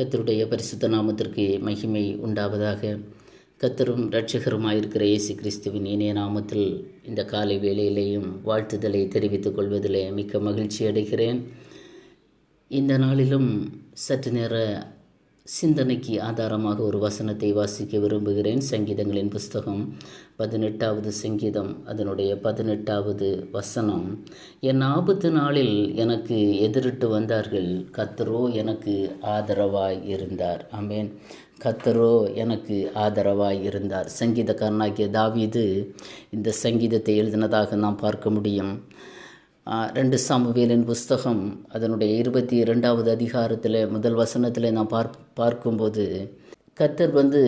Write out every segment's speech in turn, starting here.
கத்தருடைய பரிசுத்த நாமத்திற்கு மகிமை உண்டாவதாக. கத்தரும் இரட்சகருமாயிருக்கிற இயேசு கிறிஸ்துவின் இனிய நாமத்தில் இந்த காலை வேளையிலேயும் வாழ்த்துதலை தெரிவித்துக் கொள்வதிலே மிக்க மகிழ்ச்சி அடைகிறேன். இந்த நாளிலும் சற்று நேர சிந்தனைக்கு ஆதாரமாக ஒரு வசனத்தை வாசிக்க விரும்புகிறேன். சங்கீதங்களின் புஸ்தகம் பதினெட்டாவது சங்கீதம் அதனுடைய பதினெட்டாவது வசனம். என் ஆபத்து நாளில் எனக்கு எதிரிட்டு வந்தார்கள். கத்தரோ எனக்கு ஆதரவாய் இருந்தார். ஆமேன். கத்தரோ எனக்கு ஆதரவாய் இருந்தார். சங்கீதக்காரனாகிய தாவிது இந்த சங்கீதத்தை எழுதினதாக நாம் பார்க்க முடியும். ரெண்டு சாமுவேலின் புஸ்தகம் அதனுடைய இருபத்தி இரண்டாவது அதிகாரத்தில் முதல் வசனத்தில் நான் பார்ப் பார்க்கும்போது கத்தர் வந்து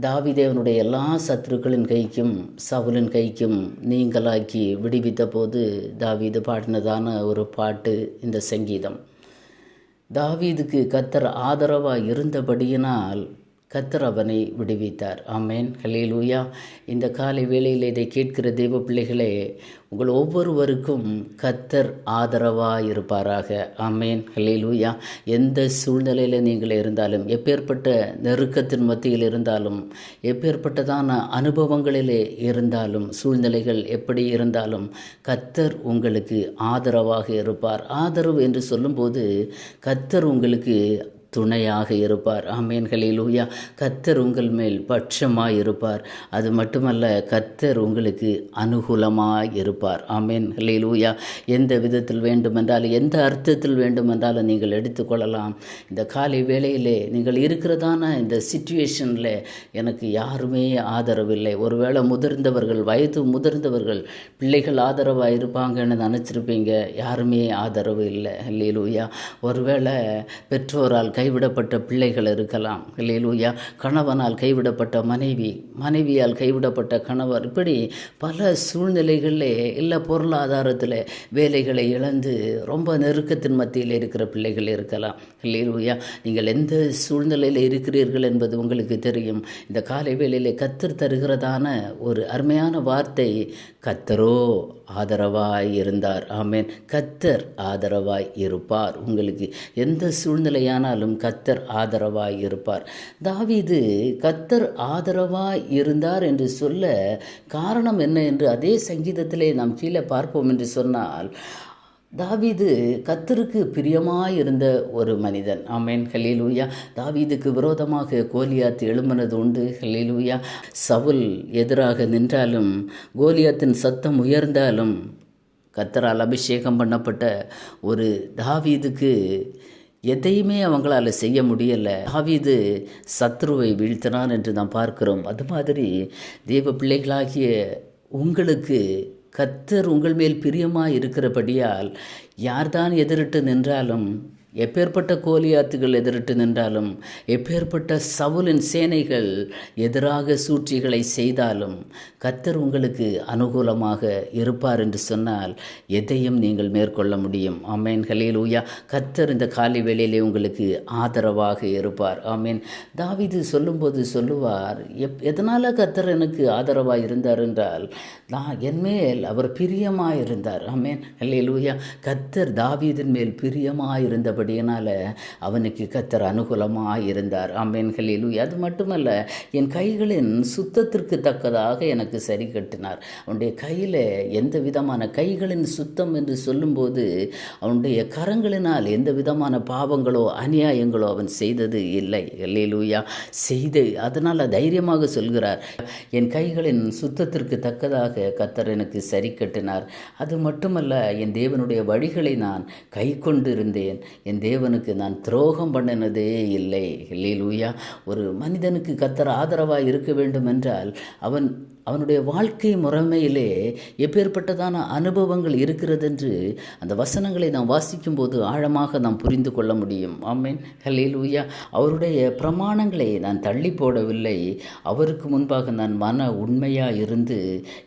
தாவிதேவனுடைய எல்லா சத்துருக்களின் கைக்கும் சவுலின் கைக்கும் நீங்களாக்கி விடுவித்த போது தாவீது பாடினதான ஒரு பாட்டு இந்த சங்கீதம். தாவீதுக்கு கத்தர் ஆதரவாக இருந்தபடியினால் கத்தர் அவனை விடுவித்தார். ஆமேன். ஹலேலூயா இந்த காலை வேளையில் இதை கேட்கிற தெய்வ பிள்ளைகளே உங்கள் ஒவ்வொருவருக்கும் கத்தர் ஆதரவாக இருப்பாராக ஆமேன். ஹலேலூயா எந்த சூழ்நிலையில் நீங்கள் இருந்தாலும் எப்பேற்பட்ட நெருக்கத்தின் மத்தியில் இருந்தாலும் எப்பேற்பட்டதான அனுபவங்களிலே இருந்தாலும் சூழ்நிலைகள் எப்படி இருந்தாலும் கத்தர் உங்களுக்கு ஆதரவாக இருப்பார். ஆதரவு என்று சொல்லும்போது கத்தர் உங்களுக்கு துணையாக இருப்பார். ஆமேன்களில் ஊயா கத்தர் உங்கள் மேல் பட்சமாக இருப்பார். அது மட்டுமல்ல கத்தர் உங்களுக்கு அனுகூலமாக இருப்பார். ஆமேன். ஊயா எந்த விதத்தில் வேண்டுமென்றால் எந்த அர்த்தத்தில் வேண்டுமென்றாலும் நீங்கள் எடுத்துக்கொள்ளலாம். இந்த காலை வேளையிலே நீங்கள் இருக்கிறதான இந்த சுச்சுவேஷனில் எனக்கு யாருமே ஆதரவில்லை. ஒருவேளை முதிர்ந்தவர்கள் வயது முதிர்ந்தவர்கள் பிள்ளைகள் ஆதரவாக இருப்பாங்கன்னு நினச்சிருப்பீங்க. யாருமே ஆதரவு இல்லை. இல்லையிலூயா ஒருவேளை பெற்றோரால் கை கைவிடப்பட்ட பிள்ளைகள் இருக்கலாம். இல்லையிலூயா கணவனால் கைவிடப்பட்ட மனைவி மனைவியால் கைவிடப்பட்ட கணவர். இப்படி பல சூழ்நிலைகளில் இல்லை பொருளாதாரத்தில் வேலைகளை இழந்து ரொம்ப நெருக்கத்தின் மத்தியில் இருக்கிற பிள்ளைகள் இருக்கலாம். இல்லையிலூயா நீங்கள் எந்த சூழ்நிலையில் இருக்கிறீர்கள் என்பது உங்களுக்கு தெரியும். இந்த காலை வேளையில் கத்தர் தருகிறதான ஒரு அருமையான வார்த்தை கத்தரோ ஆதரவாய் இருந்தார். ஆமேன். கத்தர் ஆதரவாய் இருப்பார். உங்களுக்கு எந்த சூழ்நிலையானாலும் கத்தர் ஆதரவாய் இருப்பார். தாவீது கத்தர் ஆதரவாய் இருந்தார் என்று சொல்ல காரணம் என்ன என்று அதே சங்கீதத்திலே நாம் கீழே பார்ப்போம் என்று சொன்னால் தாவீது கத்தருக்கு பிரியமாயிருந்த ஒரு மனிதன். ஆமேன். ஹலீலூயா தாவீதுக்கு விரோதமாக கோலியாத் எழும்பினது உண்டு. ஹலீலூயா சவுல் எதிராக நின்றாலும் கோலியாத்தின் சத்தம் உயர்ந்தாலும் கத்தரால் அபிஷேகம் பண்ணப்பட்ட ஒரு தாவீதுக்கு எதையுமே அவங்களால செய்ய முடியலை. தாவீது சத்ருவை வீழ்த்தினான் என்று நாம் பார்க்கிறோம். அது மாதிரி தேவ பிள்ளைகளாகிய உங்களுக்கு கத்தர் உங்கள் மேல் பிரியமாக இருக்கிறபடியால் யார்தான் எதிரிட்டு நின்றாலும் எப்பேற்பட்ட கோலியாத்துகள் எதிரிட்டு நின்றாலும் எப்பேற்பட்ட சவுலின் சேனைகள் எதிராக சூழ்ச்சிகளை செய்தாலும் கத்தர் உங்களுக்கு அனுகூலமாக இருப்பார் என்று சொன்னால் எதையும் நீங்கள் மேற்கொள்ள முடியும். ஆமேன். ஹலீல் ஊயா கத்தர் இந்த காலை வேளையிலே உங்களுக்கு ஆதரவாக இருப்பார். ஆமேன். தாவிது சொல்லும்போது சொல்லுவார் எப் எதனால் கத்தர் எனக்கு ஆதரவாக இருந்தார் என்றால் நான் என்மேல் அவர் பிரியமாக இருந்தார் ஆமேன். ஹலீல் ஊயா கத்தர் தாவீதின் மேல் பிரியமாக இருந்த இருந்தபடியினால் அவனுக்கு கத்தர் அனுகூலமாக இருந்தார். ஆம்பேன்களில் அது மட்டுமல்ல என் கைகளின் சுத்தத்திற்கு தக்கதாக எனக்கு சரி கட்டினார். அவனுடைய கையில் எந்த விதமான கைகளின் சுத்தம் என்று சொல்லும்போது அவனுடைய கரங்களினால் எந்த விதமான பாவங்களோ அநியாயங்களோ அவன் செய்தது இல்லை. இல்லையிலூயா செய்து அதனால் தைரியமாக சொல்கிறார் என் கைகளின் சுத்தத்திற்கு தக்கதாக கத்தர் எனக்கு சரி கட்டினார். அது மட்டுமல்ல என் தேவனுடைய வழிகளை நான் கை கொண்டு இருந்தேன் என் தேவனுக்கு நான் துரோகம் பண்ணினதே இல்லை. இல்லையிலூயா ஒரு மனிதனுக்கு கத்தர் ஆதரவாக இருக்க வேண்டும் என்றால் அவன் அவனுடைய வாழ்க்கை முறைமையிலே எப்பேற்பட்டதான அனுபவங்கள் இருக்கிறதென்று அந்த வசனங்களை நாம் வாசிக்கும்போது ஆழமாக நாம் புரிந்து கொள்ள முடியும். ஆமேன். உயா அவருடைய பிரமாணங்களை நான் தள்ளி போடவில்லை. அவருக்கு முன்பாக நான் மன உண்மையாக இருந்து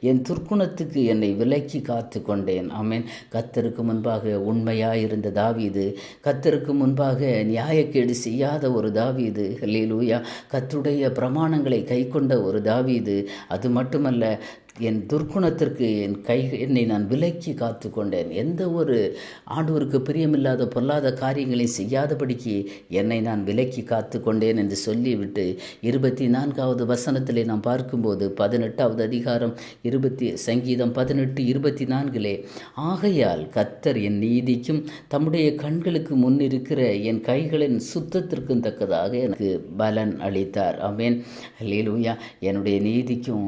என் துர்க்குணத்துக்கு என்னை விலக்கி காத்து கொண்டேன். ஆமேன். கத்தருக்கு முன்பாக உண்மையாக இருந்த தாவீது கத்தருக்கு முன்பாக நியாயக்கேடு செய்யாத ஒரு தாவீது. உயா கத்துடைய பிரமாணங்களை கை கொண்ட ஒரு தாவீது அது மட்டும் மட்டுமல்ல என் துர்க்குணத்திற்கு என் கை என்னை நான் விலக்கி காத்து கொண்டேன். எந்த ஒரு ஆண்டவருக்கு பிரியமில்லாத பொல்லாத காரியங்களை செய்யாதபடிக்கு என்னை நான் விலக்கி காத்து கொண்டேன் என்று சொல்லிவிட்டு இருபத்தி நான்காவது வசனத்திலே நாம் பார்க்கும்போது பதினெட்டாவது அதிகாரம் இருபத்தி சங்கீதம் பதினெட்டு இருபத்தி நான்கிலே ஆகையால் கத்தர் என் நீதிக்கும் தம்முடைய கண்களுக்கு முன்னிருக்கிற என் கைகளின் சுத்தத்திற்கும் தக்கதாக எனக்கு பலன் அளித்தார். ஆமேன். லீலூயா என்னுடைய நீதிக்கும்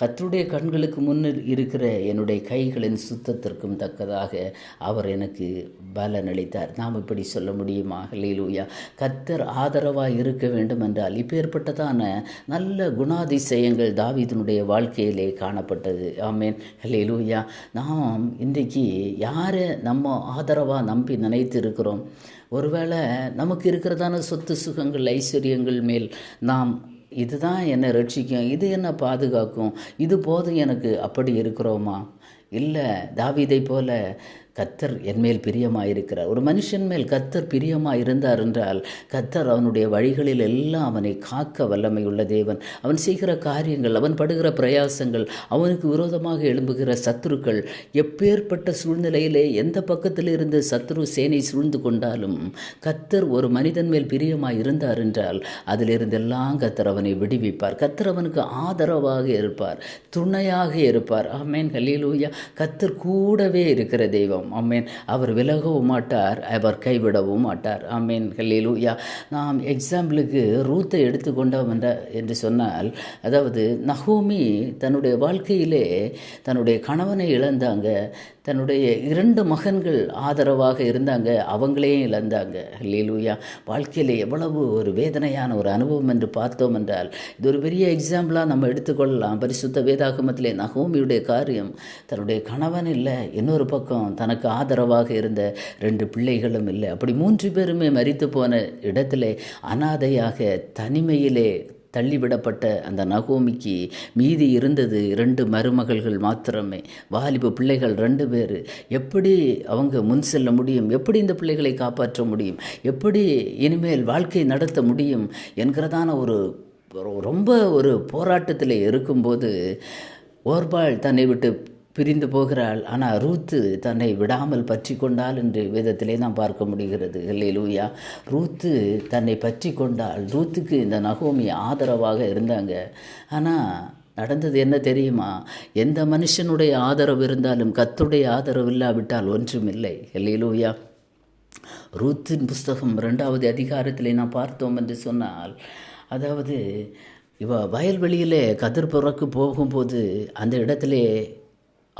கத்தருடைய கண்களுக்கு முன்னர் இருக்கிற என்னுடைய கைகளின் சுத்தத்திற்கும் தக்கதாக அவர் எனக்கு பலன் அளித்தார். நாம் இப்படி சொல்ல முடியுமா? லீலூயா கத்தர் ஆதரவாக இருக்க வேண்டும் என்றால் இப்பேற்பட்டதான நல்ல குணாதிசயங்கள் தாவிதனுடைய வாழ்க்கையிலே காணப்பட்டது. ஆமேன். லீலூயா நாம் இன்றைக்கு யாரை நம்ம ஆதரவாக நம்பி நினைத்து இருக்கிறோம் ஒருவேளை நமக்கு இருக்கிறதான சொத்து சுகங்கள் ஐஸ்வர்யங்கள் மேல் நாம் இதுதான் என்னை ரட்சிக்கும் இது என்னை பாதுகாக்கும் இது போதும் எனக்கு அப்படி இருக்கிறோமா? இல்லை தாவிதை போல கத்தர் என்மேல் பிரியமாக இருக்கிறார் ஒரு மனுஷன் மேல் கத்தர் பிரியமாக இருந்தார் என்றால் கத்தர் அவனுடைய வழிகளில் எல்லாம் அவனை காக்க வல்லமை உள்ள தேவன். அவன் செய்கிற காரியங்கள் அவன் படுகிற பிரயாசங்கள் அவனுக்கு விரோதமாக எழும்புகிற சத்துருக்கள் எப்பேற்பட்ட சூழ்நிலையிலே எந்த பக்கத்தில் இருந்து சத்துரு சேனை சூழ்ந்து கொண்டாலும் கத்தர் ஒரு மனிதன் மேல் பிரியமாக இருந்தார் என்றால் அதிலிருந்தெல்லாம் கத்தர் அவனை விடுவிப்பார். கத்தர் அவனுக்கு ஆதரவாக இருப்பார் துணையாக இருப்பார். ஆமேன் ஹலீலூயா கத்தர் கூடவே இருக்கிற தெய்வம். ஆமேன். அவர் விலகவும் மாட்டார் அவர் கைவிடவும் மாட்டார். ஆமேன். ஹல்லேலூயா. நாம் எக்ஸாம்பிளுக்கு ரூத்தை எடுத்துக்கொண்டோம் என்ற என்று சொன்னால் அதாவது நகோமி தன்னுடைய வாழ்க்கையிலே தன்னுடைய கணவனை இழந்தாங்க தன்னுடைய இரண்டு மகன்கள் ஆதரவாக இருந்தாங்க அவங்களையும் இழந்தாங்க. லீலூயா வாழ்க்கையில் எவ்வளவு ஒரு வேதனையான ஒரு அனுபவம் என்று பார்த்தோம் என்றால் இது ஒரு பெரிய எக்ஸாம்பிளாக நம்ம எடுத்துக்கொள்ளலாம். பரிசுத்த வேதாகமத்திலே நகோமியுடைய காரியம் தன்னுடைய கணவன் இல்லை இன்னொரு பக்கம் தன் தனக்கு ஆதரவாக இருந்த ரெண்டு பிள்ளைகளும் இல்லை. அப்படி மூன்று பேருமே மறித்து போன இடத்துல அனாதையாக தனிமையிலே தள்ளிவிடப்பட்ட அந்த நகோமிக்கு மீதி இருந்தது ரெண்டு மருமகள்கள் மாத்திரமே. வாலிப பிள்ளைகள் ரெண்டு பேர். எப்படி அவங்க முன் செல்ல முடியும்? எப்படி இந்த பிள்ளைகளை காப்பாற்ற முடியும்? எப்படி இனிமேல் வாழ்க்கை நடத்த முடியும்? என்கிறதான ஒரு ரொம்ப ஒரு போராட்டத்தில் இருக்கும்போது ஓர்பால் தன்னை விட்டு பிரிந்து போகிறாள். ஆனால் ரூத்து தன்னை விடாமல் பற்றி கொண்டாள் என்று வேதத்திலே நாம் பார்க்க முடிகிறது. லூயா ரூத்து தன்னை பற்றி கொண்டாள். ரூத்துக்கு இந்த நகோமி ஆதரவாக இருந்தாங்க. ஆனால் நடந்தது என்ன தெரியுமா? எந்த மனுஷனுடைய ஆதரவு இருந்தாலும் கத்துடைய ஆதரவு இல்லாவிட்டால் ஒன்றுமில்லை. லூயா ரூத்தின் புஸ்தகம் ரெண்டாவது அதிகாரத்தில் நான் பார்த்தோம் என்று சொன்னால் அதாவது இவ வயல்வெளியிலே கதிர் புறக்கு போகும்போது அந்த இடத்துல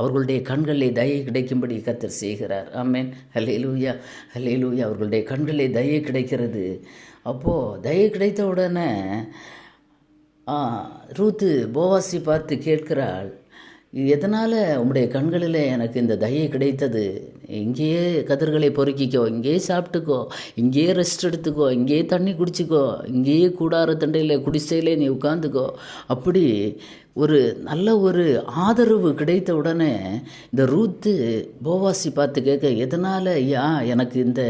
அவர்களுடைய கண்களிலே தயை கிடைக்கும்படி கத்தர் செய்கிறார். ஆமேன். ஹலே லூயா ஹலே லூயா அவர்களுடைய கண்களிலே தயை கிடைக்கிறது. அப்போது தயை கிடைத்த உடனே ரூத்து போவாசி பார்த்து கேட்கிறாள் எதனால் உம்முடைய கண்களில் எனக்கு இந்த தயை கிடைத்தது? இங்கேயே கதிர்களை பொறுக்கிக்கோ இங்கேயே சாப்பிட்டுக்கோ இங்கேயே ரெஸ்ட் எடுத்துக்கோ இங்கேயே தண்ணி குடிச்சிக்கோ இங்கேயே கூடார தண்டையில் குடிசையிலே நீ உட்காந்துக்கோ அப்படி ஒரு நல்ல ஒரு ஆதரவு கிடைத்த உடனே இந்த ரூத்து போவாசி பார்த்து கேட்க எதனால் ஐயா எனக்கு இந்த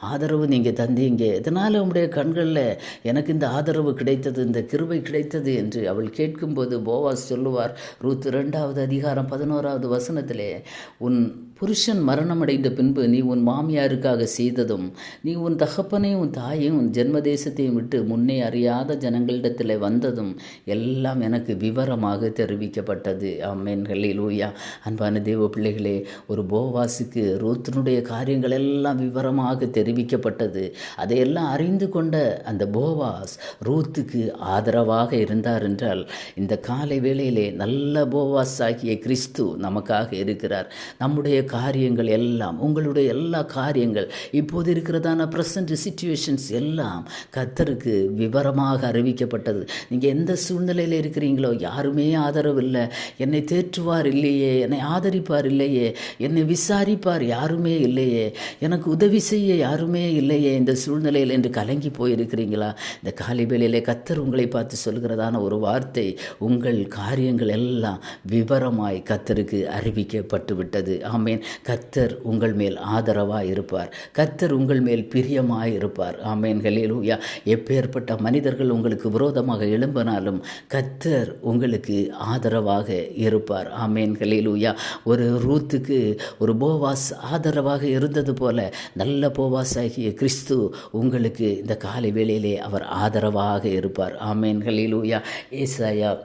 ஆதரவு நீங்கள் தந்தீங்க? எதனால் உங்களுடைய கண்களில் எனக்கு இந்த ஆதரவு கிடைத்தது இந்த கிருபை கிடைத்தது? என்று அவள் கேட்கும்போது போவாஸ் சொல்லுவார் ரூத்து ரெண்டாவது அதிகாரம் பதினோராவது வசனத்திலே உன் புருஷன் மரணமடைந்த பின்பு நீ உன் மாமியாருக்காக செய்ததும் நீ உன் தகப்பனையும் உன் தாயையும் உன் ஜென்மதேசத்தையும் விட்டு முன்னே அறியாத ஜனங்களிடத்தில் வந்ததும் எல்லாம் எனக்கு விவரமாக தெரிவிக்கப்பட்டது. அம்மேன்களே லூயா அன்பான தேவ பிள்ளைகளே ஒரு போவாசுக்கு ரூத்தினுடைய காரியங்கள் எல்லாம் விவரமாக தெரிவிக்கப்பட்டது. அதையெல்லாம் அறிந்து கொண்ட அந்த போவாஸ் ரூத்துக்கு ஆதரவாக இருந்தார் என்றால் இந்த காலை வேளையிலே நல்ல போவாஸ் ஆகிய கிறிஸ்து நமக்காக இருக்கிறார். நம்முடைய காரியங்கள் எல்லாம் உங்களுடைய எல்லா காரியங்கள் இப்போது இருக்கிறதான ப்ரெசன்ட் சுச்சுவேஷன்ஸ் எல்லாம் கத்தருக்கு விவரமாக அறிவிக்கப்பட்டது. நீங்கள் எந்த சூழ்நிலையில் இருக்கிறீங்களோ யாருமே ஆதரவு இல்லை என்னை தேற்றுவார் இல்லையே என்னை ஆதரிப்பார் இல்லையே என்னை விசாரிப்பார் யாருமே இல்லையே எனக்கு உதவி செய்ய யாருமே இல்லையே இந்த சூழ்நிலையில் என்று கலங்கி போயிருக்கிறீங்களா? இந்த காலிவேளையிலே கத்தர் உங்களை பார்த்து சொல்கிறதான ஒரு வார்த்தை உங்கள் காரியங்கள் எல்லாம் விவரமாய் கத்தருக்கு அறிவிக்கப்பட்டு விட்டது ஆமேன். ஆமேன் கத்தர் உங்கள் மேல் ஆதரவாக இருப்பார். கத்தர் உங்கள் மேல் பிரியமாக இருப்பார். ஆமேன். ஹலேலூயா எப்பேற்பட்ட மனிதர்கள் உங்களுக்கு விரோதமாக எழும்பினாலும் கத்தர் உங்களுக்கு ஆதரவாக இருப்பார். ஆமேன். ஹலேலூயா ஒரு ரூத்துக்கு ஒரு போவாஸ் ஆதரவாக இருந்தது போல நல்ல போவாஸ் ஆகிய கிறிஸ்து உங்களுக்கு இந்த காலை வேளையிலே அவர் ஆதரவாக இருப்பார். ஆமேன். ஹலேலூயா ஏசாயா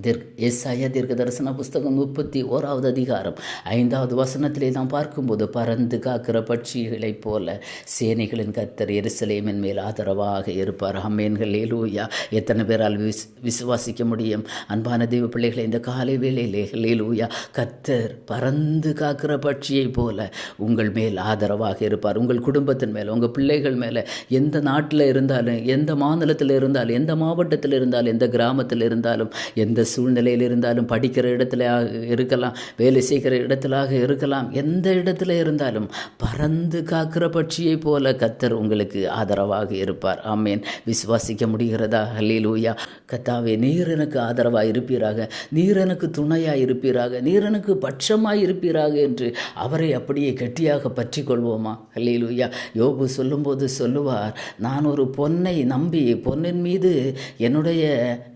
தீர்க் ஏசாயா தீர்க்க தரிசன புஸ்தகம் முப்பத்தி ஓராவது அதிகாரம். ஐந்தாவது வசனத்திலே நாம் பார்க்கும்போது பறந்து காக்கிற பட்சிகளைப் போல சேனைகளின் கத்தர் எருசலேமின் மேல் ஆதரவாக இருப்பார். அம்மேன்கள் ஏலூயா எத்தனை பேரால் விஸ் விசுவாசிக்க முடியும்? அன்பான தெய்வ பிள்ளைகளை இந்த காலை வேளையிலே லேலூயா கத்தர் பறந்து காக்கிற பட்சியைப் போல உங்கள் மேல் ஆதரவாக இருப்பார். உங்கள் குடும்பத்தின் மேலே உங்கள் பிள்ளைகள் மேலே எந்த நாட்டில் இருந்தாலும் எந்த மாநிலத்தில் இருந்தாலும் எந்த மாவட்டத்தில் இருந்தாலும் எந்த கிராமத்தில் இருந்தாலும் எந்த சூழ்நிலையில் இருந்தாலும் படிக்கிற இடத்துல இருக்கலாம் வேலை செய்கிற இடத்திலாக இருக்கலாம் எந்த இடத்துல இருந்தாலும் பறந்து காக்கிற பட்சியை போல கத்தர் உங்களுக்கு ஆதரவாக இருப்பார். ஆமேன். விசுவாசிக்க முடிகிறதா? ஹல்லேலூயா. கத்தாவே நீர் எனக்கு ஆதரவாக இருப்பீராக. நீர் எனக்கு துணையாக இருப்பீராக. நீர் எனக்கு பட்சமாக இருப்பீராக என்று அவரை அப்படியே கெட்டியாக பற்றி கொள்வோமா ஹல்லேலூயா. யோபு சொல்லும்போது சொல்லுவார் நான் ஒரு பொன்னை நம்பி பொன்னின் மீது என்னுடைய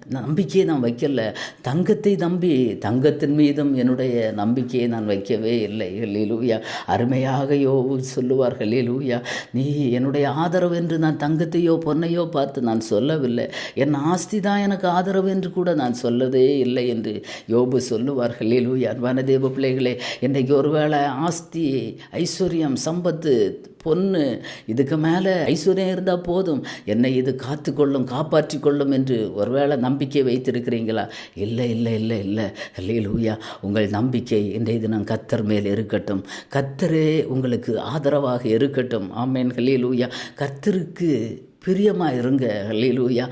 நம்பிக்கையை நான் வைக்கல. தங்கத்தை நம்பி தங்கத்தின் மீதும் என்னுடைய நம்பிக்கையை நான் வைக்கவே இல்லை. லூயா அருமையாக யோ சொல்லுவார்கள் லூயா நீ என்னுடைய ஆதரவு என்று நான் தங்கத்தையோ பொன்னையோ பார்த்து நான் சொல்லவில்லை. என் ஆஸ்தி தான் எனக்கு ஆதரவு என்று கூட நான் சொல்லவே இல்லை என்று யோபு சொல்லுவார்கள் லூயா அன்பான தேவ பிள்ளைகளே இன்றைக்கு ஒருவேளை ஆஸ்தி ஐஸ்வர்யம் சம்பத்து பொண்ணு இதுக்கு மேலே ஐஸ்வர்யம் இருந்தால் போதும். என்னை இது காத்து கொள்ளும் காப்பாற்றி கொள்ளும் என்று ஒருவேளை நம்பிக்கை வைத்திருக்கிறீங்களா? இல்லை இல்லை இல்லை இல்லை. லூயா உங்கள் நம்பிக்கை இன்றைய தினம் கத்தர் மேல் இருக்கட்டும். கத்தரே உங்களுக்கு ஆதரவாக இருக்கட்டும். ஆமேன். லூயா கத்தருக்கு பிரியமாக இருங்க. லூயா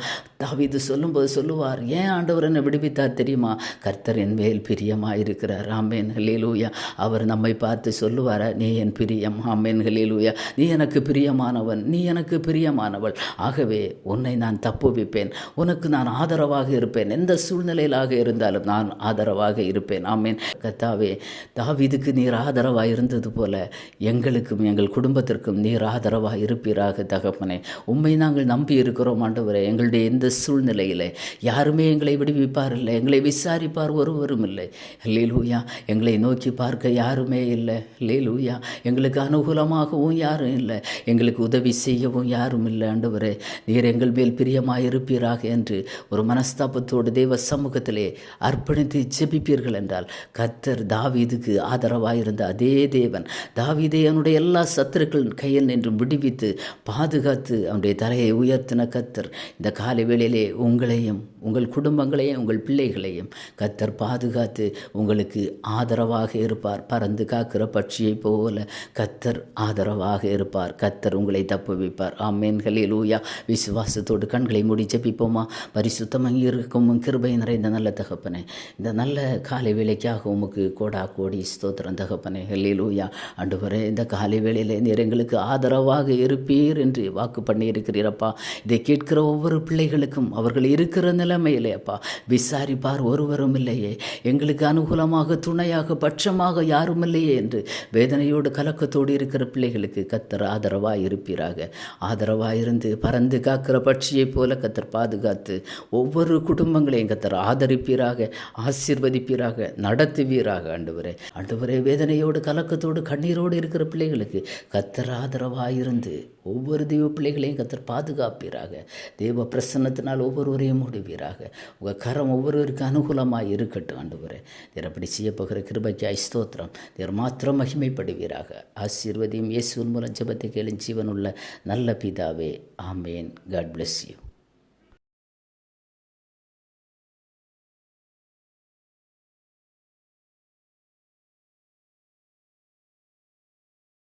தாவிது சொல்லும்போது சொல்லுவார் ஏன் ஆண்டவர் என்னை விடுவித்தார் தெரியுமா? கர்த்தர் என் மேல் பிரியமாக இருக்கிறார். ஆமேன். லீலூயா அவர் நம்மை பார்த்து சொல்லுவார நீ என் பிரியம். ஆமேன். லீலூயா நீ எனக்கு பிரியமானவன். நீ எனக்கு பிரியமானவள். ஆகவே உன்னை நான் தப்புவிப்பேன். உனக்கு நான் ஆதரவாக இருப்பேன். எந்த சூழ்நிலையிலாக இருந்தாலும் நான் ஆதரவாக இருப்பேன். ஆமேன். கத்தாவே தாவிதுக்கு நீர் ஆதரவாக இருந்தது போல எங்களுக்கும் எங்கள் குடும்பத்திற்கும் நீர் ஆதரவாக இருப்பீராக தகப்பனே. உண்மை நாங்கள் நம்பி இருக்கிறோம் ஆண்டவரே. எங்களுடைய எந்த சூழ்நிலையில். யாருமே எங்களை விடுவிப்பார் இல்லை எங்களை விசாரிப்பார் ஒருவரும் இல்லை. லீலூயா எங்களை நோக்கி பார்க்க யாருமே இல்லை. லீலூயா எங்களுக்கு அனுகூலமாகவும் யாரும் இல்லை. எங்களுக்கு உதவி செய்யவும் யாரும் இல்லை. ஆண்டவரே நீர் எங்கள் மேல் பிரியமாக இருப்பீராக என்று ஒரு மனஸ்தாபத்தோடு தெய்வ சமூகத்திலே அர்ப்பணித்து ஜெபிப்பீர்கள் என்றால் கத்தர் தாவீதுக்கு ஆதரவாக இருந்த அதே தேவன் தாவீதே அவனுடைய எல்லா சத்துருக்கள் கையில் நின்று விடுவித்து பாதுகாத்து அவனுடைய தலையை உயர்த்தின கத்தர் இந்த காலை நாட்களிலே உங்களையும் உங்கள் குடும்பங்களையும் உங்கள் பிள்ளைகளையும் கத்தர் பாதுகாத்து உங்களுக்கு ஆதரவாக இருப்பார். பறந்து காக்கிற பட்சியை போல கத்தர் ஆதரவாக இருப்பார். கத்தர் உங்களை தப்பு வைப்பார். ஆமேன்களே லூயா விசுவாசத்தோடு கண்களை மூடி ஜெபிப்போமா? பரிசுத்தமாக இருக்கும் கிருபை நிறைந்த நல்ல தகப்பனே இந்த நல்ல காலை வேலைக்காக உமக்கு கோடா கோடி ஸ்தோத்திரம் தகப்பனே. ஹெல்லில் ஊயா அண்டு இந்த காலை வேளையில் நீர் எங்களுக்கு ஆதரவாக இருப்பீர் என்று வாக்கு பண்ணியிருக்கிறீரப்பா இதை கேட்கிற ஒவ்வொரு எங்களுக்கும் அவர்கள் இருக்கிற நிலைமையிலே அப்பா. விசாரிப்பார் ஒருவரும் இல்லையே. எங்களுக்கு அனுகூலமாக துணையாக பட்சமாக யாரும் இல்லையே என்று வேதனையோடு கலக்கத்தோடு இருக்கிற பிள்ளைகளுக்கு கத்தர் ஆதரவாக இருப்பீராக ஆதரவாக இருந்து பறந்து காக்கிற பட்சியைப் போல கத்தர் பாதுகாத்து ஒவ்வொரு குடும்பங்களையும் கத்தர் ஆதரிப்பீராக ஆசீர்வதிப்பீராக நடத்துவீராக ஆண்டவரே. ஆண்டவரே வேதனையோடு கலக்கத்தோடு கண்ணீரோடு இருக்கிற பிள்ளைகளுக்கு கத்தர் ஆதரவாக இருந்து ஒவ்வொரு தெய்வ பிள்ளைகளையும் கத்தர் பாதுகாப்பீராக. தெய்வ பிரசன்னத்தினால் ஒவ்வொருவரையும் முடிவீராக. உங்கள் கரம் ஒவ்வொருவருக்கு அனுகூலமாக இருக்கட்டும் ஆண்டவரே. தேர் அப்படி செய்யப்போகிற கிருபைக்கு ஐஸ்தோத்திரம் தேர் மாத்திரம் மகிமைப்படுவீராக. ஆசீர்வதியும் இயேசுவின் மூலம் ஜபத்தை கேளு ஜீவனுள்ள நல்ல பிதாவே. ஆமேன். God bless you